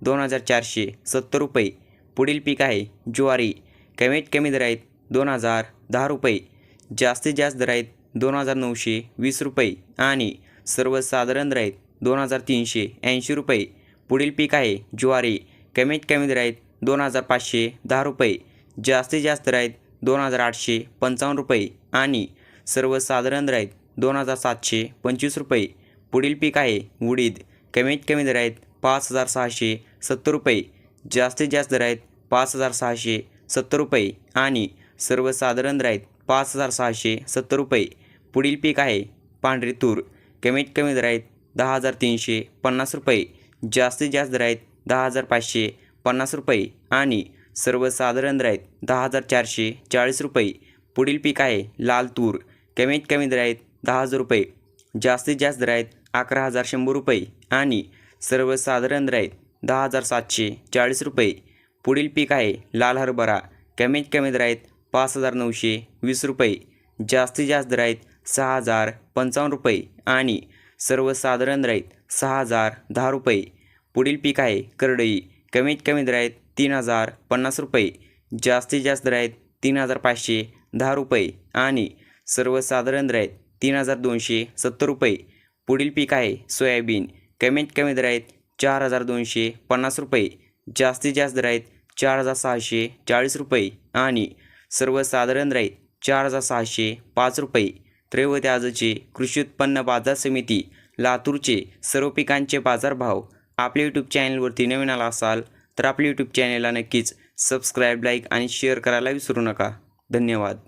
दोन हजार चारशे सत्तर रुपये. पुढील पीक आहे ज्वारी. कमीत कमी दर आहेत दोन हजार दहा रुपये. जास्तीत जास्त दर आहेत दोन हजार नऊशे वीस रुपये. आणि सर्वसाधारण दर आहेत दोन हजार तीनशे ऐंशी रुपये. पुढील पीक आहे ज्वारी. कमीत कमी दर आहेत दोन हजार पाचशे दहा रुपये. जास्तीत जास्त दर आहेत दोन हजार आठशे पंचावन्न रुपये. आणि सर्वसाधारण दर आहेत दोन हजार सातशे पंचवीस रुपये. पुढील पीक आहे उडीद. कमीत कमी दर आहेत पाच हजार सहाशे सत्तर रुपये. जास्तीत जास्त दर आहेत पाच हजार सहाशे सत्तर रुपये आणि सर्वसाधारण दर आहेत पाच हजार सहाशे सत्तर रुपये. पुढील पीक आहे पांढरी तूर. कमीत कमी दर आहेत दहा हजार तीनशे पन्नास रुपये. जास्तीत जास्त दर आहेत दहा हजार पाचशे पन्नास रुपये आणि सर्वसाधारण दर आहेत दहा हजार चारशे चाळीस रुपये. पुढील पीक आहे लाल तूर. कमीत कमी दर आहेत दहा हजार रुपये. जास्तीत जास्त दर आहेत अकरा हजार शंभर रुपये आणि सर्वसाधारण दर आहेत दहा हजार सातशे चाळीस रुपये. पुढील पीक आहे लाल हरभरा. कमीत कमी दर आहेत पाच हजार नऊशे वीस रुपये. जास्तीत जास्त दर आहेत सहा हजार पंचावन्न रुपये आणि सर्वसाधारण दर आहेत सहा हजार दहा रुपये. पुढील पीक आहे करडई. कमीत कमी दर आहेत तीन हजार पन्नास रुपये. जास्तीत जास्त दर आहेत तीन हजार पाचशे दहा रुपये आणि सर्वसाधारण दर आहेत तीन हजार दोनशे सत्तर रुपये. पुढील पीक आहे सोयाबीन. कमीत कमी दर आहेत चार हजार दोनशे पन्नास रुपये जास्तीत जास्त दर आहेत चार हजार सहाशे चाळीस रुपये आणि सर्वसाधारण दर आहेत चार हजार सहाशे पाच रुपये. तर आजचे कृषी उत्पन्न बाजार समिती लातूरचे सर्व पिकांचे बाजारभाव आपल्या यूट्यूब चॅनलवरती नवीन आला असाल तर आपल्या यूट्यूब चॅनलला नक्कीच सबस्क्राईब लाईक आणि शेअर करायला विसरू नका. धन्यवाद.